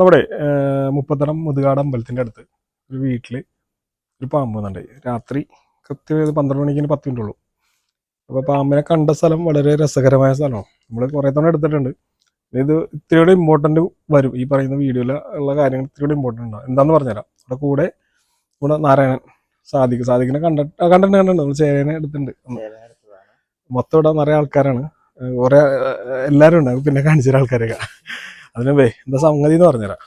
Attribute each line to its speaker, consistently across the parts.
Speaker 1: നമ്മുടെ മുപ്പത്തടം മുതുകാട് അമ്പലത്തിന്റെ അടുത്ത് ഒരു വീട്ടിൽ ഒരു പാമ്പ് വന്നിട്ടുണ്ട്. രാത്രി കൃത്യം ഏത് പന്ത്രണ്ട് മണിക്ക് പത്ത് മിനിറ്റ് ഉള്ളൂ. അപ്പോൾ പാമ്പിനെ കണ്ട സ്ഥലം വളരെ രസകരമായ സ്ഥലമാണ്. നമ്മൾ കുറേ തവണ എടുത്തിട്ടുണ്ട്. ഇത് ഇത്തിരിയുടെ ഇമ്പോർട്ടന്റ് വരും. ഈ പറയുന്ന വീഡിയോയിൽ ഉള്ള കാര്യങ്ങൾ ഇത്തിരിയുടെ ഇമ്പോർട്ടന്റ് ഉണ്ടാവും എന്താണെന്ന് പറഞ്ഞുതരാം. അവിടെ കൂടെ ഇവിടെ നാരായണൻ സാധിക്കും സാധിക്കുന്ന കണ്ടിട്ട് കണ്ടിട്ടുണ്ട് കണ്ടിട്ടുണ്ട്. നമ്മൾ ചേരനെ എടുത്തിട്ടുണ്ട്. മൊത്തം ഇവിടെ നിറയെ ആൾക്കാരാണ്. കുറേ എല്ലാവരും ഉണ്ടാകും പിന്നെ കാണിച്ച ആൾക്കാരൊക്കെ അതിന് വേ എന്താ സംഗതി എന്ന് പറഞ്ഞുതരാം.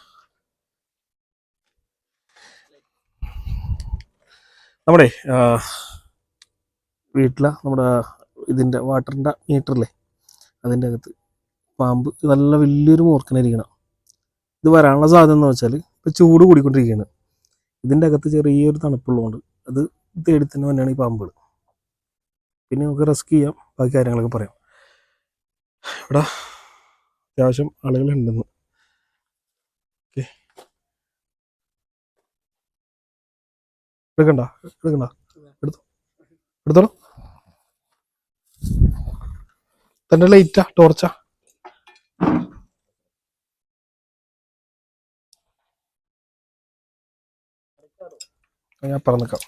Speaker 1: നമ്മുടെ വീട്ടില നമ്മുടെ ഇതിന്റെ വാട്ടറിന്റെ മീറ്ററില്ലേ? അതിന്റെ അകത്ത് പാമ്പ് നല്ല വലിയൊരു മൂർക്കനിരിക്കണം ഇത് വരാനുള്ള സാധ്യത എന്ന് വെച്ചാൽ ഇപ്പോൾ ചൂട് കൂടിക്കൊണ്ടിരിക്കുകയാണ്. ഇതിന്റെ അകത്ത് ചെറിയൊരു തണുപ്പുള്ളതുകൊണ്ട് അത് തേടി തന്നെ തന്നെയാണ് ഈ പാമ്പുകൾ. പിന്നെ നമുക്ക് റിസ്ക് ചെയ്യാം. ബാക്കി കാര്യങ്ങളൊക്കെ പറയാം. ഇവിടെ അത്യാവശ്യം ആളുകൾ ഉണ്ടെന്ന് ഓക്കെ. എടുക്കണ്ട എടുക്കണ്ട. എടുത്തോ? എടുത്തോളൂ. തന്റെ ലൈറ്റാ ടോർച്ചാ ഞാൻ പറഞ്ഞേക്കാം.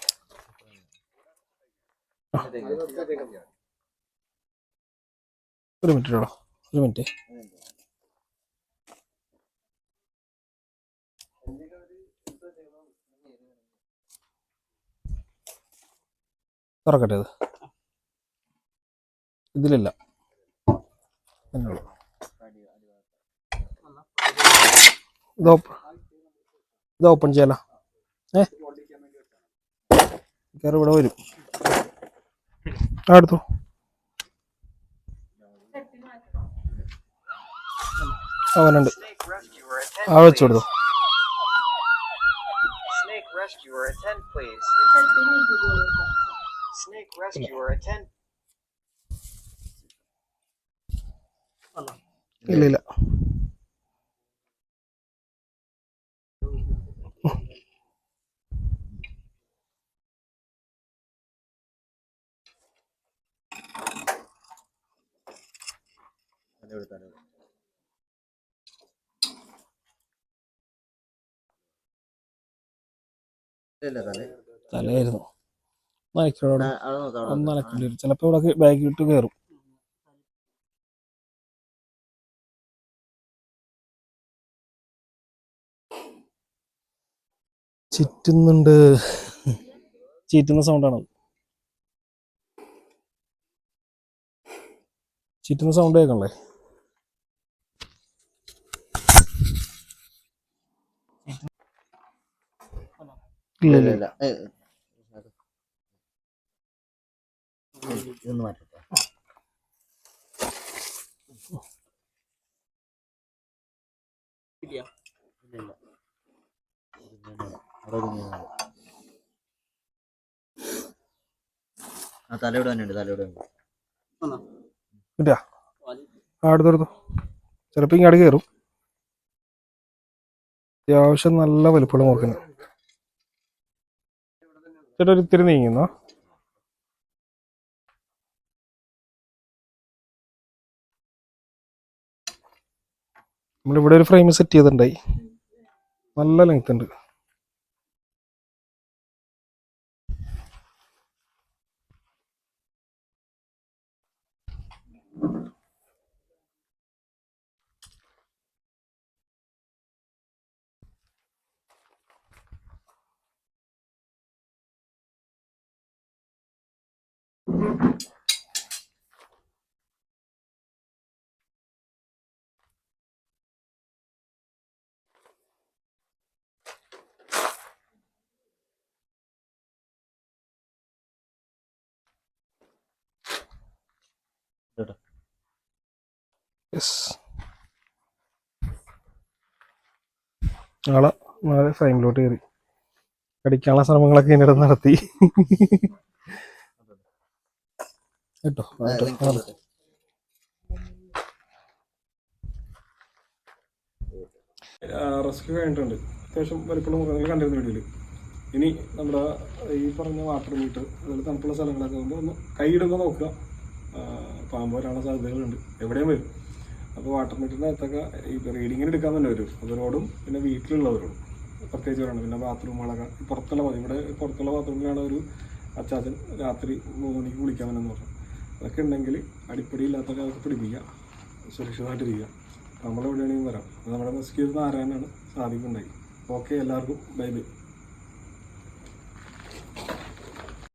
Speaker 1: ഒരു മിനിറ്റ് ഒരു മിനിറ്റ് തുറക്കട്ടെ ഇത് ഇതിലില്ല. ഇത് ഓപ്പ- ഇത് ഓപ്പൺ ചെയ്യാല? ഏ? കയറി ഇവിടെ വരും. അടുത്തു അവനുണ്ട് ആ വെച്ചു കൊടുത്തു.
Speaker 2: Snake rescuer, attend please. Snake rescuer, attend.
Speaker 1: ഇല്ല ഇല്ല തലയായിരുന്നു നനയ്ക്കോടെ ഒന്ന് നനക്കേണ്ടി വരും ചിലപ്പോൾ ഇവിടെ ബാഗ് ഇട്ട് കയറും ചുറ്റുന്നുണ്ട്. ചീറ്റുന്ന സൗണ്ടാണ് ചീറ്റുന്ന സൗണ്ട് കേൾക്കണല്ലേ? ഇല്ല ഇല്ല
Speaker 3: ഇതൊന്ന് മാറ്റട്ടെ. ഇല്ല ഇങ്ങടി അവിടെ ഒരു ആ തലയോട് തന്നെ ഉണ്ട് തലയോട് ഉണ്ട്.
Speaker 1: കിട്ടിയാ ആ അടുത്തെടുത്തു ചിലപ്പോൾ ഇങ്ങോട്ട് കയറും അത്യാവശ്യം നല്ല വലിപ്പമുള്ള നോക്കുന്നു ചേട്ടാ ഒരു ഇത്തിരി നീങ്ങുന്ന? നമ്മളിവിടെ ഒരു ഫ്രെയിം സെറ്റ് ചെയ്തിട്ടുണ്ടായി. നല്ല ലെങ്ത് ഉണ്ട്. യെസ് ആളെ നാളെ ഫ്രെയിമിലോട്ട് കയറി. കടിക്കാനുള്ള ശ്രമങ്ങളൊക്കെ ഇതിനിടെ നടത്തി. കേട്ടോ? റെസ്ക്യൂ കഴിഞ്ഞിട്ടുണ്ട്. അത്യാവശ്യം വലിപ്പുള്ള മുഖങ്ങൾ കണ്ടിരുന്ന വീഡിയോയിൽ ഇനി നമ്മുടെ ഈ പറഞ്ഞ വാട്ടർ മീറ്റർ അതുപോലെ തണുപ്പുള്ള സ്ഥലങ്ങളൊക്കെ ആകുമ്പോൾ ഒന്ന് കൈയിടുമ്പോൾ നോക്കുക. പാമ്പ് വരാനുള്ള സാധ്യതകളുണ്ട്. എവിടെയും വരും. അപ്പോൾ വാട്ടർ മീറ്ററിന്റെ അകത്തൊക്കെ ഈ റീഡിങ്ങിന് എടുക്കാൻ തന്നെ വരും. അവരോടും പിന്നെ വീട്ടിലുള്ളവരോടും. പ്രത്യേകിച്ച് പറയണം പിന്നെ ബാത്റൂമുകളൊക്കെ പുറത്തുള്ള മതി ഇവിടെ പുറത്തുള്ള ബാത്റൂമിലാണ് ഒരു അച്ചാച്ചൻ രാത്രി മൂന്ന് മണിക്ക് കുളിക്കാൻ തന്നെ പറഞ്ഞു. അതൊക്കെ ഉണ്ടെങ്കിൽ അടിപ്പടി ഇല്ലാത്ത അതൊക്കെ പിടിപ്പിക്കുക. സുരക്ഷിതമായിട്ടിരിക്കുക. നമ്മളെവിടെയാണെങ്കിലും വരാം. നമ്മുടെ റെസ്ക്യൂ നാരായണാണ് സാധിക്കുണ്ടായി ഓക്കെ എല്ലാവർക്കും. Bye bye